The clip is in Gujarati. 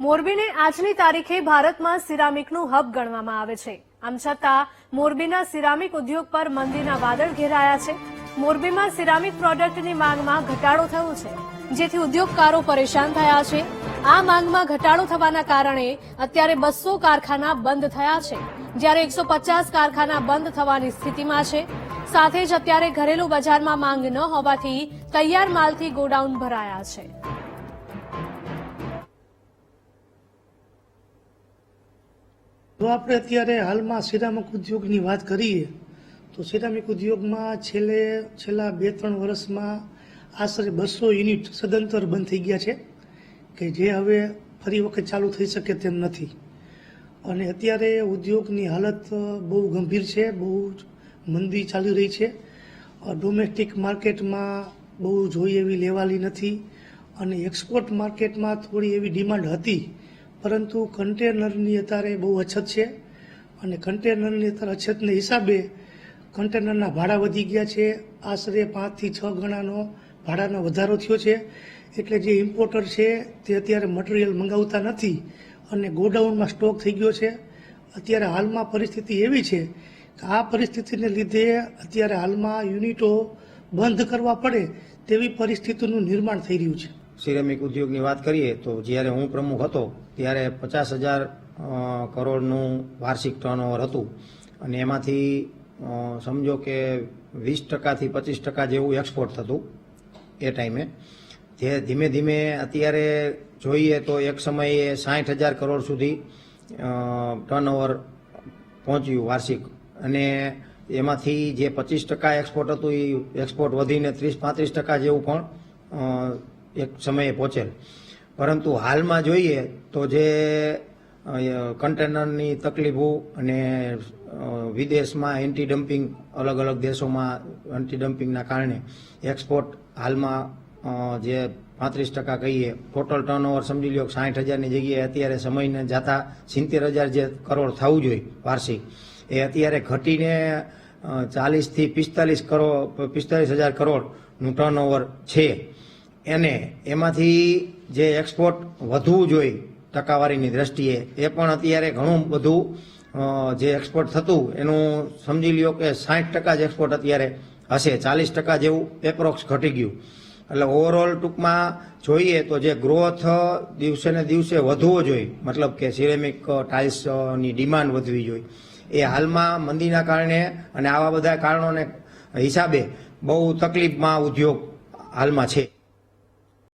મોરબીને આજની તારીખે ભારતમાં સિરામિકનું હબ ગણવામાં આવે છે. આમ છતાં, મોરબીના સિરામિક ઉદ્યોગ પર મંદીના વાદળ ઘેરાયા છે. મોરબીમાં સિરામિક પ્રોડક્ટની માંગમાં ઘટાડો થયો છે. જેથી ઉદ્યોગકારો પરેશાન થયા છે. આ માંગમાં ઘટાડો થવાના કારણે અત્યારે બસો કારખાના બંધ થયા છે. જ્યારે એકસો પચાસ કારખાના બંધ થવાની સ્થિતિમાં છે. સાથે જ અત્યારે ઘરેલુ બજારમાં માંગ ન હોવાથી તૈયાર માલથી ગોડાઉન ભરાયા છે. જો આપણે અત્યારે હાલમાં સિરામિક ઉદ્યોગની વાત કરીએ, તો સિરામિક ઉદ્યોગમાં છેલ્લે, છેલ્લા બે ત્રણ વર્ષમાં આશરે બસો યુનિટ સદંતર બંધ થઈ ગયા છે, કે જે હવે ફરી વખત ચાલુ થઈ શકે તેમ નથી. અને અત્યારે ઉદ્યોગની હાલત બહુ ગંભીર છે, બહુ મંદી ચાલી રહી છે. ડોમેસ્ટિક માર્કેટમાં બહુ જોઈ એવી લેવાલી નથી. અને એક્સપોર્ટ માર્કેટમાં થોડી એવી ડિમાન્ડ હતી. પરંતુ કન્ટેનરની અત્યારે બહુ અછત છે અને કન્ટેનરની અત્યારે અછતને હિસાબે કન્ટેનરના ભાડા વધી ગયા છે. આશરે પાંચથી છ ગણાનો ભાડાનો વધારો થયો છે. એટલે જે ઇમ્પોર્ટર છે તે અત્યારે મટીરિયલ મંગાવતા નથી અને ગોડાઉનમાં સ્ટોક થઈ ગયો છે. અત્યારે હાલમાં પરિસ્થિતિ એવી છે કે આ પરિસ્થિતિને લીધે અત્યારે હાલમાં યુનિટો બંધ કરવા પડે તેવી પરિસ્થિતિનું નિર્માણ થઈ રહ્યું છે. સિરેમિક ઉદ્યોગની વાત કરીએ તો જ્યારે હું પ્રમુખ હતો, ત્યારે પચાસ હજાર કરોડનું વાર્ષિક ટર્નઓવર હતું. અને એમાંથી સમજો કે વીસ ટકાથી પચીસ ટકા જેવું એક્સપોર્ટ થતું એ ટાઈમે જે ધીમે ધીમે અત્યારે જોઈએ તો એક સમયે સાઠ હજાર કરોડ સુધી ટર્નઓવર પહોંચ્યું વાર્ષિક. અને એમાંથી જે પચીસ ટકા એક્સપોર્ટ હતું, એ એક્સપોર્ટ વધીને ત્રીસ પાંત્રીસ ટકા જેવું પણ એક સમયે પહોંચેલ. પરંતુ હાલમાં જોઈએ તો જે કન્ટેનરની તકલીફો અને વિદેશમાં એન્ટી ડમ્પિંગ અલગ અલગ દેશોમાં એન્ટી ડમ્પિંગના કારણે એક્સપોર્ટ હાલમાં જે પાંત્રીસ ટકા કહીએ ટોટલ ટર્નઓવર સમજી લો સાઠ હજારની જગ્યાએ અત્યારે સમયને જાતા સિત્તેર હજાર જે કરોડ થવું જોઈએ વાર્ષિક. એ અત્યારે ઘટીને ચાલીસથી પિસ્તાલીસ કરોડ, પિસ્તાલીસ હજાર કરોડનું ટર્નઓવર છે. એને એમાંથી જે એક્સપોર્ટ વધવું જોઈએ ટકાવારીની દ્રષ્ટિએ, એ પણ અત્યારે ઘણું બધું જે એક્સપોર્ટ થતું, એનું સમજી લ્યો કે સાઠ ટકા જ એક્સપોર્ટ અત્યારે હશે, ચાલીસ ટકા જેવું એપ્રોક્સ ઘટી ગયું. એટલે ઓવરઓલ ટૂંકમાં જોઈએ તો જે ગ્રોથ દિવસે ને દિવસે વધવો જોઈએ, મતલબ કે સિરેમિક ટાઇલ્સની ડિમાન્ડ વધવી જોઈએ. એ હાલમાં મંદીના કારણે અને આવા બધા કારણોને હિસાબે બહુ તકલીફમાં ઉદ્યોગ હાલમાં છે.